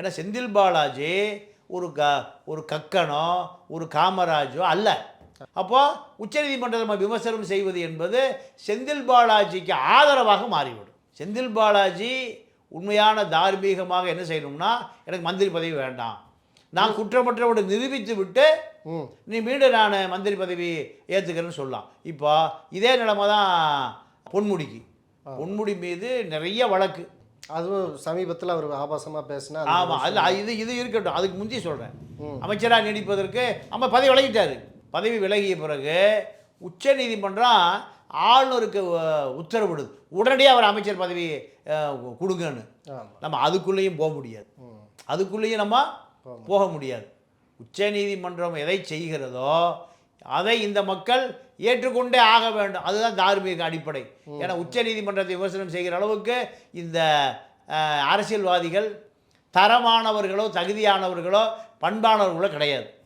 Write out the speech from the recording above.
ஏன்னா செந்தில் பாலாஜி ஒரு க ஒரு கக்கனோ ஒரு காமராஜோ அல்ல. அப்போ உச்சநீதிமன்றத்தை நம்ம விமர்சனம் செய்வது என்பது செந்தில் பாலாஜிக்கு ஆதரவாக மாறிவிடும். செந்தில் பாலாஜி உண்மையான தார்மீகமாக என்ன செய்யணும்னா எனக்கு மந்திரி பதவி வேண்டாம். நான் குற்றமற்றவோடு நிரூபித்து விட்டு நீ மீண்டும் நான் மந்திரி பதவி ஏற்றுக்கிறேன்னு சொல்லலாம். இப்போ இதே நிலைமை தான் பொன்முடிக்கு பொன்முடி மீது நிறைய வழக்கு. அதுவும் சமீபத்தில் அவர் ஆபாசமாக பேசினா ஆமாம் அதில் இது இது இருக்கட்டும். அதுக்கு முந்தி சொல்கிறேன். அமைச்சராக நீடிப்பதற்கு நம்ம பதவி விலகிட்டாரு. பதவி விலகிய பிறகு உச்ச நீதிமன்றம் ஆளுநருக்கு உத்தரவிடுது. உடனடியாக அவர் அமைச்சர் பதவி கொடுங்கன்னு. நம்ம அதுக்குள்ளேயும் போக முடியாது. அதுக்குள்ளேயும் நம்ம போக முடியாது. உச்ச நீதிமன்றம் எதை செய்கிறதோ அதை இந்த மக்கள் ஏற்றுக்கொண்டே ஆக வேண்டும். அதுதான் தார்மீக அடிப்படை. ஏன்னா உச்ச நீதிமன்றத்தை விமர்சனம் செய்கிற அளவுக்கு இந்த அரசியல்வாதிகள் தரமானவர்களோ தகுதியானவர்களோ பண்பானவர்களோ கிடையாது.